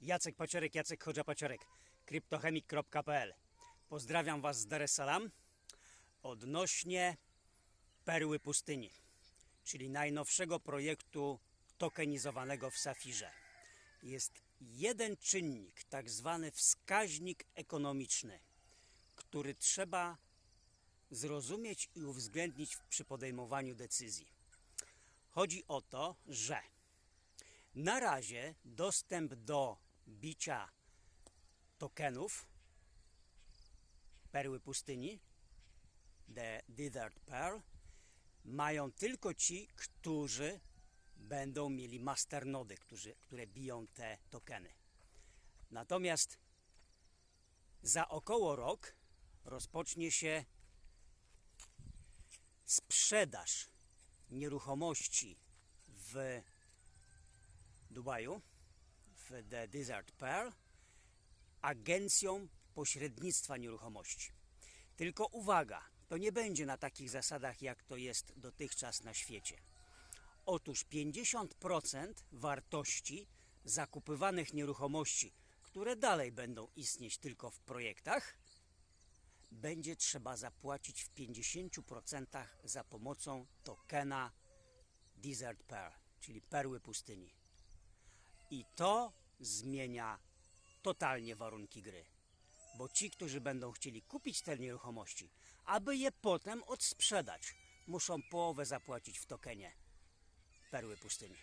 Jacek Paciorek, Jacek Chodża Paciorek, kryptochemik.pl. Pozdrawiam Was z Dar es Salaam odnośnie Perły Pustyni, czyli najnowszego projektu tokenizowanego w Safirze. Jest jeden czynnik, tak zwany wskaźnik ekonomiczny, który trzeba zrozumieć i uwzględnić przy podejmowaniu decyzji. Chodzi o to, że na razie dostęp do bicia tokenów perły pustyni, The Desert Pearl, mają tylko ci, którzy będą mieli masternody, którzy, które biją te tokeny. Natomiast za około rok rozpocznie się sprzedaż nieruchomości w Dubaju, The Desert Pearl, agencją pośrednictwa nieruchomości. Tylko uwaga, to nie będzie na takich zasadach, jak to jest dotychczas na świecie. Otóż 50% wartości zakupywanych nieruchomości, które dalej będą istnieć tylko w projektach, będzie trzeba zapłacić w 50% za pomocą tokena Desert Pearl, czyli perły pustyni. I to zmienia totalnie warunki gry. Bo ci, którzy będą chcieli kupić te nieruchomości, aby je potem odsprzedać, muszą połowę zapłacić w tokenie perły pustyni.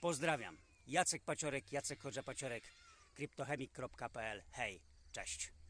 Pozdrawiam. Jacek Paciorek, Jacek Chodża Paciorek, kryptochemik.pl. Hej, cześć.